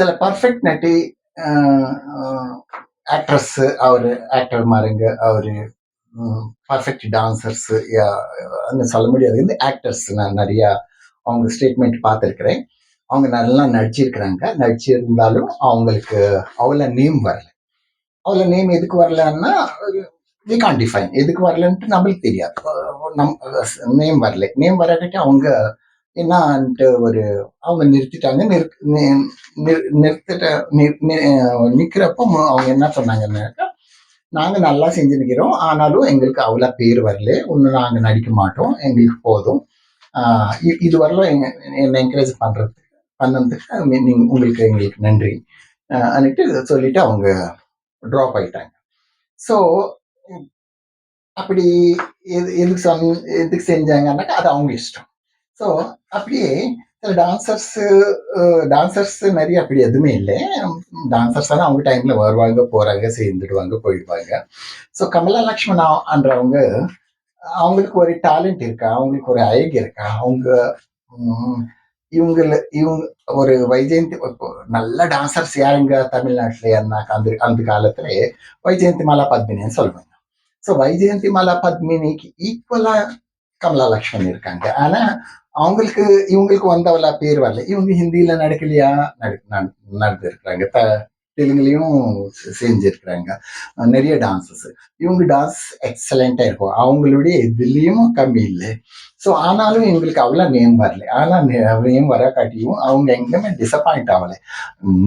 சில perfect naughty actress அவர் actor மாருங்க அவர் பர்ஃபெக்ட் டான்சர்ஸ் சொல்ல முடியாது. இந்த ஆக்டர்ஸ் நான் நிறையா அவங்க ஸ்டேட்மெண்ட் பார்த்துருக்குறேன். அவங்க நல்லா நடிச்சிருக்கிறாங்க. நடிச்சிருந்தாலும் அவங்களுக்கு அவ்வளோ நேம் வரல. அவ்வளோ நேம் எதுக்கு வரலன்னா வி கான் டிஃபைன் எதுக்கு வரலன்ட்டு நம்மளுக்கு தெரியாது. நம் நேம் வரல. நேம் வராட்டி அவங்க என்னான்ட்டு ஒரு அவங்க நிறுத்திட்டாங்க. நிறு நிறுத்திட்ட நி- அவங்க என்ன சொன்னாங்கன்னாக்கா நாங்கள் நல்லா செஞ்சு நிற்கிறோம் ஆனாலும் எங்களுக்கு அவ்வளோ பேர் வரல. ஒன்றும் நாங்கள் நடிக்க மாட்டோம். எங்களுக்கு போதும். இது வரலாம் எங்க என்னை என்கரேஜ் பண்ணுறதுக்கு பண்ணதுக்கு நீங்கள் உங்களுக்கு எங்களுக்கு நன்றி. அன்னிட்டு சொல்லிட்டு அவங்க ட்ராப் ஆயிட்டாங்க. ஸோ அப்படி எது எதுக்கு சொன் எதுக்கு செஞ்சாங்கன்னாக்கா அது அவங்க இஷ்டம். ஸோ அப்படியே சில டான்சர்ஸ் டான்சர்ஸ் நிறைய அப்படி எதுவுமே இல்லை. டான்சர்ஸ் எல்லாம் அவங்க டைம்ல வருவாங்க போறாங்க சேர்ந்துடுவாங்க போயிடுவாங்க. ஸோ கமலா லக்ஷ்மணான்றவங்க அவங்களுக்கு ஒரு டேலண்ட் இருக்கா? அவங்களுக்கு ஒரு அழகு இருக்கா? அவங்க இவங்கள இவங்க ஒரு வைஜெயந்தி நல்ல டான்சர்ஸ் யாருங்க? தமிழ்நாட்டில் இருந்தாக்கா அந்த அந்த காலத்துல வைஜெயந்தி மாலா பத்மினின்னு சொல்லுவாங்க. ஸோ வைஜெயந்தி மாலா பத்மினிக்கு ஈக்குவலா கமலா இருக்காங்க. ஆனா அவங்களுக்கு இவங்களுக்கு வந்தவளா பேர் வரல. இவங்க ஹிந்தியில நடக்கலையா? நடந்து இருக்கிறாங்க த தெலுங்குலையும் செஞ்சிருக்கிறாங்க. நிறைய டான்சஸ் இவங்க டான்ஸ் எக்ஸலண்டா இருக்கும். அவங்களுடைய இதுலயும் கம்மி இல்லை. ஸோ ஆனாலும் எங்களுக்கு அவ்வளோ நேம் வரல. ஆனால் நேம் வர காட்டியும் அவங்க எங்கேயுமே டிசப்பாயிண்ட் ஆகலை.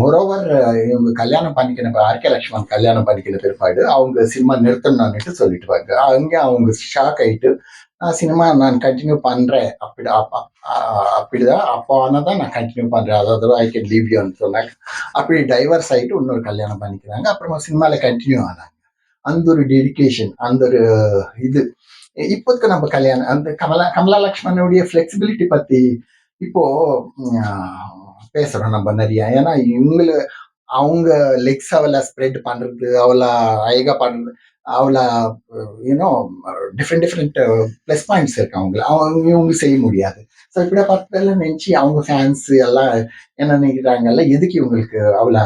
மொரோவர் இவங்க கல்யாணம் பண்ணிக்கின ஆர்கே லக்ஷ்மண் கல்யாணம் பண்ணிக்கின பிற்பாடு அவங்க சினிமா நிறுத்தணும்னுட்டு சொல்லிட்டு வாங்க அங்கே அவங்க ஷாக் ஆகிட்டு நான் சினிமா நான் கண்டினியூ பண்ணுறேன் அப்படி அப்ப- அப்படிதான். அப்போ ஆனால் தான் நான் கண்டினியூ பண்ணுறேன் அதாவது ஐ கேன் லீவ் யூன்னு சொன்னாங்க. அப்படி டைவர்ஸ் ஆகிட்டு இன்னொரு கல்யாணம் பண்ணிக்கிறாங்க. அப்புறமா சினிமாவில் கண்டினியூ ஆனாங்க. அந்த ஒரு டெடிகேஷன் அந்த ஒரு இது இப்போதுக்கு நம்ம கல்யாணம் அந்த கமலா கமலா லக்ஷ்மணனுடைய ஃப்ளெக்சிபிலிட்டி பத்தி இப்போ பேசுறோம் நம்ம நிறைய. ஏன்னா இவங்கள அவங்க லெக்ஸ் அவளை ஸ்ப்ரெட் பண்றது அவளை அழகா பண்றது அவளை you know different different plus points இருக்கு அவங்க அவங்க இவங்க செய்ய முடியாது. ஸோ இப்படி பார்த்ததெல்லாம் நினச்சி அவங்க ஃபேன்ஸ் எல்லாம் என்ன நினைக்கிறாங்கல்ல எதுக்கு இவங்களுக்கு அவளை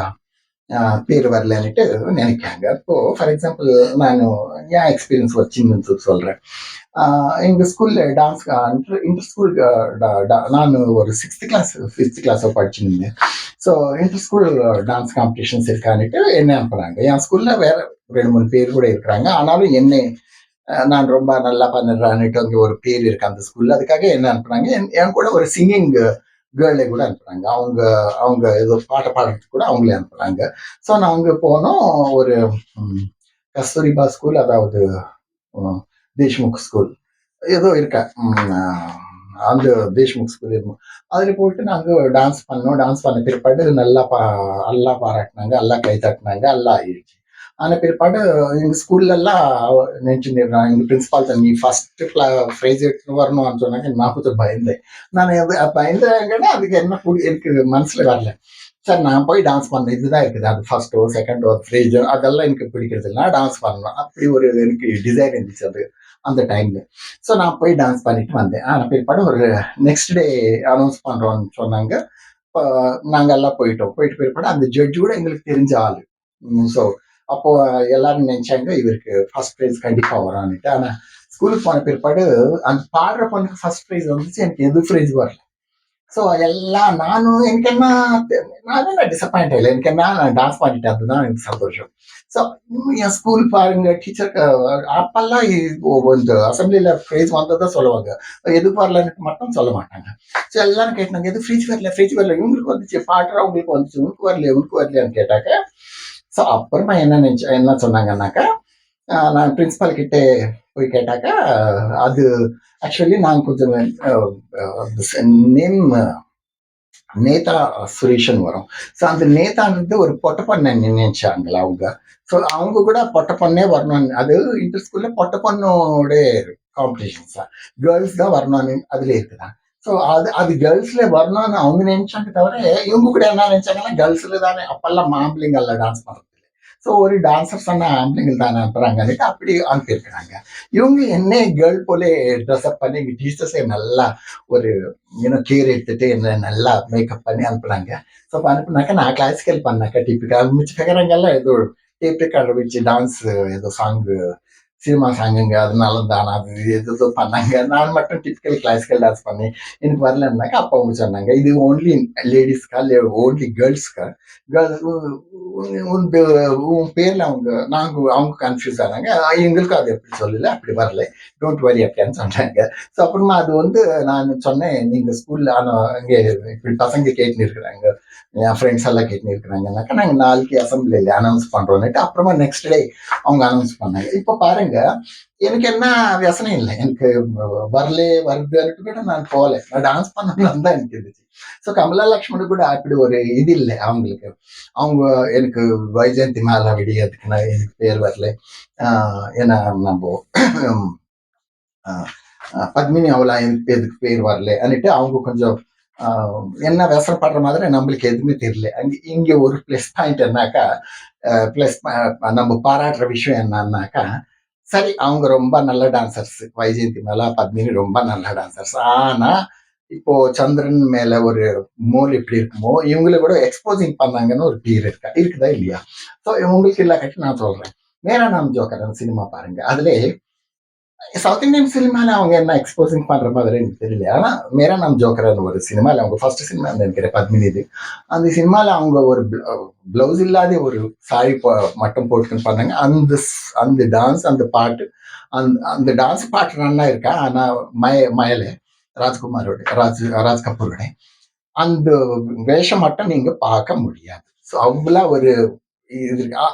பேர் வரலன்னுட்டு நினைக்காங்க இப்போ ஃபார் எக்ஸாம்பிள் நான் என் எக்ஸ்பீரியன்ஸ் வச்சுன்னு சொல்கிறேன் எங்கள் ஸ்கூலில் டான்ஸ் இன்டர் ஸ்கூல் நான் ஒரு சிக்ஸ்த் கிளாஸ் ஃபிஃப்த் கிளாஸோ படிச்சுருந்தேன். So inter school dance competitions இருக்கான்னுட்டு என்ன அனுப்புகிறாங்க என் ஸ்கூலில் வேற ரெண்டு மூணு பேர் கூட இருக்கிறாங்க. ஆனாலும் என்னை நான் ரொம்ப நல்லா பண்ணுறான்னுட்டு அங்கே ஒரு பேர் இருக்கு அந்த ஸ்கூல்ல அதுக்காக என்ன அனுப்புனாங்க என் என் கூட ஒரு சிங்கிங் கேர்ளே கூட அனுப்புறாங்க. அவங்க அவங்க ஏதோ பாட்டை பாடுறதுக்கு கூட அவங்களே அனுப்புகிறாங்க ஸோ நான் அங்கே போனோம். ஒரு கஸ்தூரிபா ஸ்கூல் அதாவது தேஷ்முக் ஸ்கூல் ஏதோ இருக்க அந்த தேஷ்முக் ஸ்கூல் இருக்கும் அதில் போயிட்டு நாங்கள் டான்ஸ் பண்ணோம். டான்ஸ் பண்ண பிற்பாடு நல்லா பா நல்லா பாராட்டினாங்க நல்லா கை தட்டினாங்க எல்லாம் ஆயிடுச்சு. ஆன பிற்பாடு எங்கள் ஸ்கூல்லலாம் நினைச்சுருந்தேன் எங்கள் பிரின்சிபால் நீ ஃபர்ஸ்ட் ஃப்ரைஸ் எடுத்துன்னு வரணும்னு சொன்னாங்க. நான் கொஞ்சம் பயந்தேன். நான் எது பயந்தேங்கன்னா அதுக்கு என்ன புடி எனக்கு மனசில் வரல. சார் நான் போய் டான்ஸ் பண்ணேன். இதுதான் இருக்குது. அது ஃபர்ஸ்டோ செகண்டோ ஃப்ரேஜோ அதெல்லாம் எனக்கு பிடிக்கிறது இல்லை. டான்ஸ் பண்ணணும். அப்படி ஒரு எனக்கு டிசைர் இருந்துச்சு அது அந்த டைம்ல ஸோ நான் போய் டான்ஸ் பண்ணிட்டு வந்தேன். ஆனால் பிற்பாடு ஒரு நெக்ஸ்ட் டே அனௌன்ஸ் பண்ணுறோன்னு சொன்னாங்க. இப்போ நாங்கள் எல்லாம் போயிட்டோம். போயிட்டு பிற்பாடு அந்த ஜட்ஜு கூட எங்களுக்கு தெரிஞ்ச ஆள். ஸோ அப்போ எல்லாரும் நினைச்சாங்க இவருக்கு ஃபர்ஸ்ட் ப்ரைஸ் கண்டிப்பா வரான்னுட்டு ஆனா ஸ்கூலுக்கு போன பிற்பாடு அந்த பாடுற பொண்ணுக்கு ஃபர்ஸ்ட் ப்ரைஸ் வந்துச்சு எனக்கு எது ப்ரைஸ் வரல. ஸோ எல்லாம் நானும் எனக்கு என்ன நான் என்ன டிசப்பாயிண்ட் ஆகல. எனக்கு என்ன நான் டான்ஸ் பண்ணிட்டேன் அதுதான் எனக்கு சந்தோஷம். ஸோ என் ஸ்கூல் பாருங்க டீச்சருக்கு அப்பெல்லாம் இந்த அசம்பிளியில் ப்ரைஸ் வந்ததான் சொல்லுவாங்க. எது வரலன்னு மட்டும் சொல்ல மாட்டாங்க. ஸோ எல்லாரும் கேட்டாங்க எது ஃப்ரிட்ஜ் வரல ஃப்ரிட்ஜ் வரல. இவங்களுக்கு வந்துச்சு பாடுறவங்களுக்கு வந்துச்சு உனக்கு வரல உனக்கு வரலையான்னு கேட்டாக்க ஸோ அப்புறமா என்ன நினைச்ச என்ன சொன்னாங்கன்னாக்கா நான் பிரின்சிபால் கிட்டே போய் கேட்டாக்கா அது ஆக்சுவலி நான் கொஞ்சம் நேம் நேதா சுரேஷன் வரும். ஸோ அந்த நேதான்றது ஒரு பொட்ட பொண்ணை நினைச்சாங்களா அவங்க? ஸோ அவங்க கூட பொட்ட பொண்ணே வரணும்னு அது இன்டர் ஸ்கூல்ல பொட்ட பொண்ணோட காம்படிஷன்ஸ் தான் கேர்ள்ஸ் தான் வரணும்னு அதுல இருக்குதான் ஸோ அது அது கேர்ள்ஸ்ல வரணும்னு அவங்க நினைச்சாங்க தவிர இவங்க கூட என்ன நினைச்சாங்கன்னா கேர்ள்ஸ்ல தானே. அப்பெல்லாம் மாம்பிள்ளைங்க டான்ஸ் பண்றது ஸோ ஒரு டான்சர் சொன்ன ஆம்பளைங்கள் தான் அனுப்புறாங்கன்னுட்டு அப்படி அனுப்பியிருக்கிறாங்க இவங்க என்ன கேர்ள் போல ட்ரெஸ்அப் பண்ணி எங்கள் டீச்சர்ஸே நல்லா ஒரு இன்னும் கேர் எடுத்துட்டு என்ன நல்லா மேக்கப் பண்ணி அனுப்புனாங்க. ஸோ அனுப்புனாக்க நான் கிளாசிக்கல் பண்ணாக்க டிப்பிக்கல் மிச்ச கரங்கெல்லாம் ஏதோ டேப் ரெக்கார்டர் வச்சு டான்ஸ் ஏதோ சாங்கு சினிமா சாங்குங்க அதனால தான் அது எது பண்ணாங்க. நான் மட்டும் டிப்பிக்கல் கிளாசிக்கல் டான்ஸ் பண்ணி எனக்கு வரலன்னாக்கா அப்பா அவங்க சொன்னாங்க இது ஓன்லி லேடிஸ்க்கா இல்லை ஓன்லி கேர்ள்ஸ்க்கா கேர்ள்ஸ் உன் பே- உன் அவங்க நாங்க அவங்க கன்ஃபியூஸ் ஆனாங்க. எங்களுக்கும் அது எப்படி சொல்லல அப்படி வரல. டோன்ட் வரி அப்படின்னு சொன்னாங்க. ஸோ அப்புறமா அது வந்து நான் சொன்னேன் நீங்க ஸ்கூலில் ஆனால் இங்கே இப்படி பசங்க கேட்டுன்னு இருக்கிறாங்க. என் ஃப்ரெண்ட்ஸ் எல்லாம் கேட்டுன்னு இருக்கிறாங்கனாக்கா நாங்கள் நாளைக்கு அசம்பிளியில் அனௌன்ஸ் பண்ணுறோன்னுட்டு அப்புறமா நெக்ஸ்ட் டே அவங்க அனௌன்ஸ் பண்ணாங்க. இப்போ பாருங்க எனக்கு என்ன வியசனம் இல்லை. எனக்கு வரல வருதுன்னுட்டு கூட நான் போகல. நான் டான்ஸ் பண்ணணும்னு தான் எனக்கு இருந்துச்சு. ஸோ கமலா லக்ஷ்மணு கூட அப்படி ஒரு இது இல்லை அவங்களுக்கு. அவங்க எனக்கு வைஜெயந்தி மாலா விடியதுக்கு நான் எனக்கு பேர் வரல. ஆஹ் ஏன்னா நம்ம பத்மினி அவளா எனக்கு எதுக்கு பேர் வரல அன்னிட்டு அவங்க கொஞ்சம் ஆஹ் என்ன விசரப்படுற மாதிரி நம்மளுக்கு எதுவுமே தெரியல. அங்கே இங்கே ஒரு ப்ளஸ் பாயிண்ட் என்னாக்கா ப்ளஸ் நம்ம பாராட்டுற விஷயம் என்னன்னாக்கா சரி அவங்க ரொம்ப நல்ல டான்சர்ஸ் வைஜெயந்தி மேல பத்மினி ரொம்ப நல்ல டான்சர்ஸ் ஆனா இப்போ சந்திரன் மேல ஒரு மோல் எப்படி இருக்குமோ இவங்களை கூட எக்ஸ்போசிங் பண்ணாங்கன்னு ஒரு பீர் இருக்கா? இருக்குதா இல்லையா? ஸோ இவங்களுக்கு இல்ல கட்டி நான் சொல்றேன். மேரா நாம் ஜோக்கரன் சினிமா பாருங்க. அதுல சவுத் இந்தியன் சினிமால அவங்க என்ன எக்ஸ்போசிங் பண்ற மாதிரி எனக்கு தெரியல. ஆனா மேரா நாம் ஜோக்கரான ஒரு சினிமால அவங்க ஃபர்ஸ்ட் சினிமா நினைக்கிறேன் பத்மினி இது. அந்த சினிமால அவங்க ஒரு பிளவுஸ் இல்லாத ஒரு சாரி மட்டும் போட்டுன்னு பண்ணாங்க. அந்த அந்த டான்ஸ் அந்த பாட்டு அந்த அந்த டான்ஸ் பாட்டு நல்லா இருக்கா ஆனா மய மயல ராஜ்குமாரோட ராஜ் ராஜ் கபூரோட. அந்த வேஷம் மட்டும் நீங்க பார்க்க முடியாது. ஸோ அவ்வளோ ஒரு இது இருக்கு.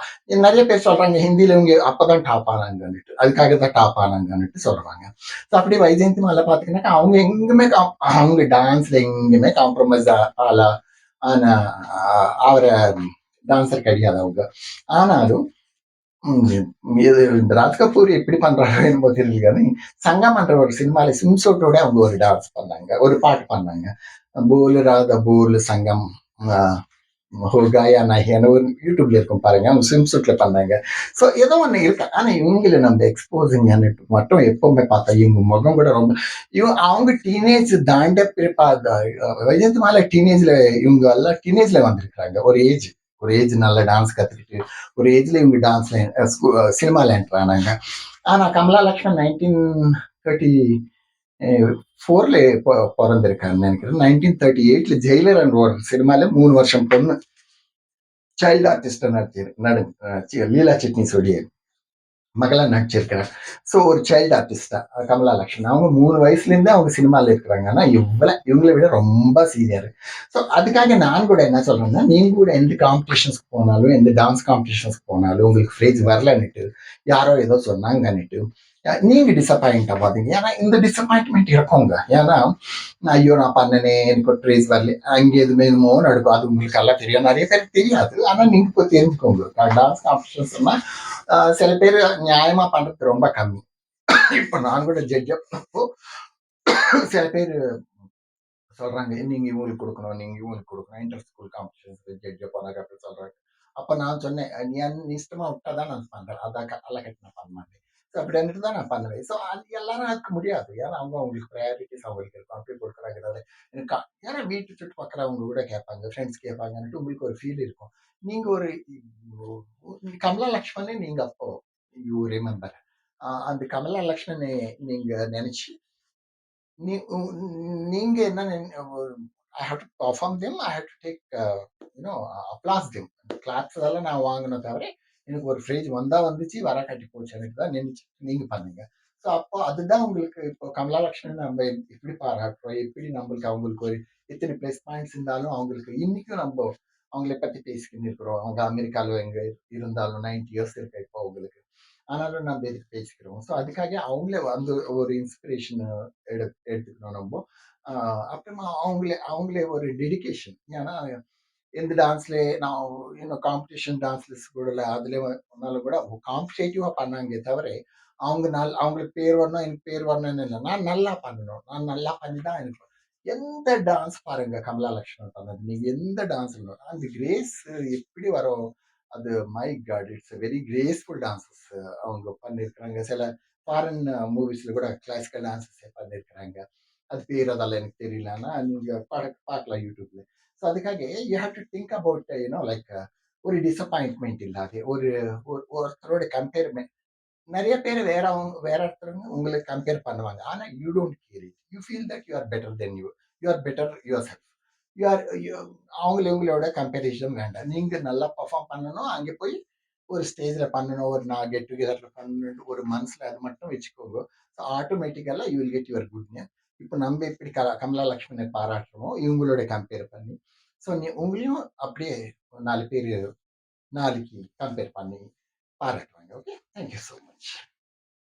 நிறைய பேர் சொல்றாங்க ஹிந்தியில இவங்க அப்பதான் டாப் ஆனாங்கன்னுட்டு அதுக்காக தான் டாப் ஆனாங்கன்னுட்டு சொல்றாங்க. ஸோ அப்படி வைஜெயந்தி மேல பாத்தீங்கன்னா அவங்க எங்குமே அவங்க டான்ஸ்ல எங்குமே காம்ப்ரமைஸ் ஆலா ஆனா அவரை டான்சர் கிடையாது அவங்க. ஆனாலும் இது இந்த ராஜ் கபூர் எப்படி பண்றாங்க என்னமோ தெரியல కానీ ஒரு சினிமால சிம்சோட்டோட அவங்க ஒரு டான்ஸ் பண்ணாங்க ஒரு பாட்டு பண்ணாங்க. போல் ராத போல் சங்கம் ஹோகாயா நஹியான ஒரு யூடியூப்ல இருக்கும் பாருங்க. அவங்க ஸ்விம்சூட்ல பண்ணாங்க. ஸோ ஏதோ ஒன்று இருக்கு. ஆனா இவங்களை நம்ம எக்ஸ்போசிங் மட்டும் எப்பவுமே பார்த்தா இவங்க முகம் கூட ரொம்ப இவங்க அவங்க டீனேஜ் தாண்ட பிறப்பா வைஜந்த் மாலை டீனேஜ்ல இவங்க எல்லாம் டீனேஜ்ல வந்திருக்கிறாங்க. ஒரு ஏஜ் ஒரு ஏஜ் நல்ல டான்ஸ் கத்துக்கிட்டு ஒரு ஏஜ்ல இவங்க டான்ஸ்ல சினிமால என்டர் ஆனாங்க. ஆனா கமலா லக்ஷ்மன் நைன்டீன் தேர்ட்டி ஃபோர்ல பிறந்திருக்காருன்னு நினைக்கிறேன் நைன்டீன் தேர்ட்டி எயிட்ல ஜெயிலர் அண்ட் ஒரு சினிமால மூணு வருஷம் பொண்ணு சைல்டு ஆர்டிஸ்ட் நடிச்சிரு நடு சி- லீலா சிட்னிஸோடைய மகளா நடிச்சிருக்கிறார். ஸோ ஒரு சைல்டு ஆர்டிஸ்டா கமலா லக்ஷ்மன் அவங்க மூணு வயசுலேருந்தே அவங்க சினிமாவில் இருக்கிறாங்க. ஆனால் இவ்வளோ இவங்களை விட ரொம்ப சீனியர் ஸோ அதுக்காக நான் கூட என்ன சொல்கிறேன்னா நீங்க கூட எந்த காம்படிஷன்ஸ்க்கு போனாலும் எந்த டான்ஸ் காம்படிஷன்ஸ்க்கு போனாலும் உங்களுக்கு ஃப்ரேஜ் வரலன்னுட்டு யாரோ ஏதோ சொன்னாங்கன்னுட்டு நீங்கள் நீங்க பார்த்தீங்க ஏன்னா இந்த டிசப்பாயின்மெண்ட் இருக்குங்க. ஏன்னா நான் ஐயோ நான் பண்ணனே எனக்கு ஒரு ப்ரைஸ் வரல. அங்கே எதுவுமே என்னமோ நடக்கும். அது உங்களுக்கு எல்லாம் தெரியும். நிறைய பேருக்கு தெரியாது. ஆனால் நீங்க போய் தெரிஞ்சுக்கோங்க. டான்ஸ் காம்படிஷன்ஸ்னால் சில பேர் நியாயமா பண்றது ரொம்ப கம்மி. இப்போ நான் கூட ஜட்ஜ் சில பேர் சொல்றாங்க நீங்க இவங்களுக்கு கொடுக்கணும் நீங்க இவங்களுக்கு கொடுக்கணும் இன்டர் ஸ்கூல் காம்படிஷன்ஸ் ஜட்ஜ் போனாங்க அப்படி சொல்றாங்க. அப்ப நான் சொன்னேன் நீ இஷ்டமா விட்டாதான் நான் பண்றேன். அதான் அல்ல கட்டி நான் பண்ண மாட்டேன். ஸோ அப்படின்ட்டு தான் நான் பண்ணுவேன். ஸோ அது எல்லாரும் அதுக்கு முடியாது. ஏன்னா அவங்க அவங்களுக்கு ப்ரையாரிட்டிஸ் அவங்களுக்கு இருக்கும். அப்படி கொடுக்குறாங்க எனக்கு ஏன்னா வீட்டு சுட்டு அவங்க கூட கேட்பாங்க ஃப்ரெண்ட்ஸ் கேட்பாங்கன்னுட்டு உங்களுக்கு ஒரு ஃபீல் இருக்கும். நீங்கள் ஒரு கமலா லக்ஷ்மணே நீங்கள் அப்போ யூ ரிமெம்பர் அந்த கமலா லக்ஷ்மணை நீங்கள் நினச்சி நீ நீங்கள் என்ன I how to perform them I how to take you know applause them clothes எல்லாம் நான் வாங்கினேன் தவிர எனக்கு ஒரு ஃப்ரேஜ் வந்தா வந்துச்சு வர கட்டி போச்சு. எனக்கு தான் நினைச்சு நீங்க பண்ணுங்க. ஸோ அப்போ அதுதான் உங்களுக்கு இப்போ கமலா நம்ம எப்படி பாராட்டுறோம்? எப்படி நம்மளுக்கு அவங்களுக்கு ஒரு எத்தனை ப்ளஸ் பாயிண்ட்ஸ் இருந்தாலும் அவங்களுக்கு இன்னைக்கும் நம்ம அவங்கள பத்தி பேசிக்கிட்டு இருக்கிறோம். அவங்க அமெரிக்காவில் எங்க இருந்தாலும் நைன்டி இயர்ஸ் இருக்கு இப்போ அவங்களுக்கு. ஆனாலும் நம்ம எதுக்கு பேசிக்கிறோம்? ஸோ அதுக்காக அவங்களே வந்து ஒரு இன்ஸ்பிரேஷன் எடு எடுத்துக்கணும் நம்ம. அப்புறமா அவங்களே அவங்களே ஒரு டெடிகேஷன் ஏன்னா இந்த டான்ஸ்லே நான் இன்னும் காம்படிஷன் டான்ஸ்ல கூட இல்லை அதுல ஒன்னாலும் கூட காம்படேட்டிவா பண்ணாங்க தவிர அவங்க நல் அவங்களுக்கு பேர் வரணும் எனக்கு பேர் வரணும்னு இல்லை. நான் நல்லா பண்ணணும். நான் நல்லா பண்ணி தான் எனக்கு எந்த டான்ஸ் பாருங்க கமலா லட்சுமணன் பண்ணது. நீங்க எந்த டான்ஸ் அந்த கிரேஸ் எப்படி வரும்? அது my god it's very graceful dances அவங்க பண்ணியிருக்கிறாங்க சில ஃபாரின் மூவிஸ்ல uh, கூட கிளாசிக்கல் டான்சஸ் பண்ணியிருக்கிறாங்க அது பேர் அதெல்லாம் எனக்கு தெரியலன்னா நீங்க பார்க்கலாம் யூடியூப்ல ஸோ அதுக்காக you have to think about you know like ஒரு டிசப்பாயின்ட்மெண்ட் இல்லாத ஒரு ஒரு- ஒருத்தரோட கம்பேர்மெண்ட் நிறைய பேர் வேற அவங்க வேற ஒருத்தருங்க உங்களை கம்பேர் பண்ணுவாங்க. ஆனா you don't care it you feel that you are better than you you are better yourself you are அவங்கள இவங்களோட கம்பேரிசன் வேண்டாம். நீங்க நல்லா பர்ஃபார்ம் பண்ணணும். அங்கே போய் ஒரு ஸ்டேஜ்ல பண்ணணும். ஒரு நான் கெட் டுகெதரில் பண்ணணும். ஒரு மந்த்ஸில் அது மட்டும் வச்சுக்கோங்க. So ஆட்டோமேட்டிக்கலாக you will get your good name இப்போ நம்ம எப்படி கலா கமலா லக்ஷ்மணை பாராட்டுறோமோ இவங்களோட கம்பேர் பண்ணி ஸோ நீ உங்களையும் அப்படியே நாலு பேர் நாளைக்கு கம்பேர் பண்ணி பாராட்டுவாங்க ஓகே தேங்க்யூ ஸோ மச்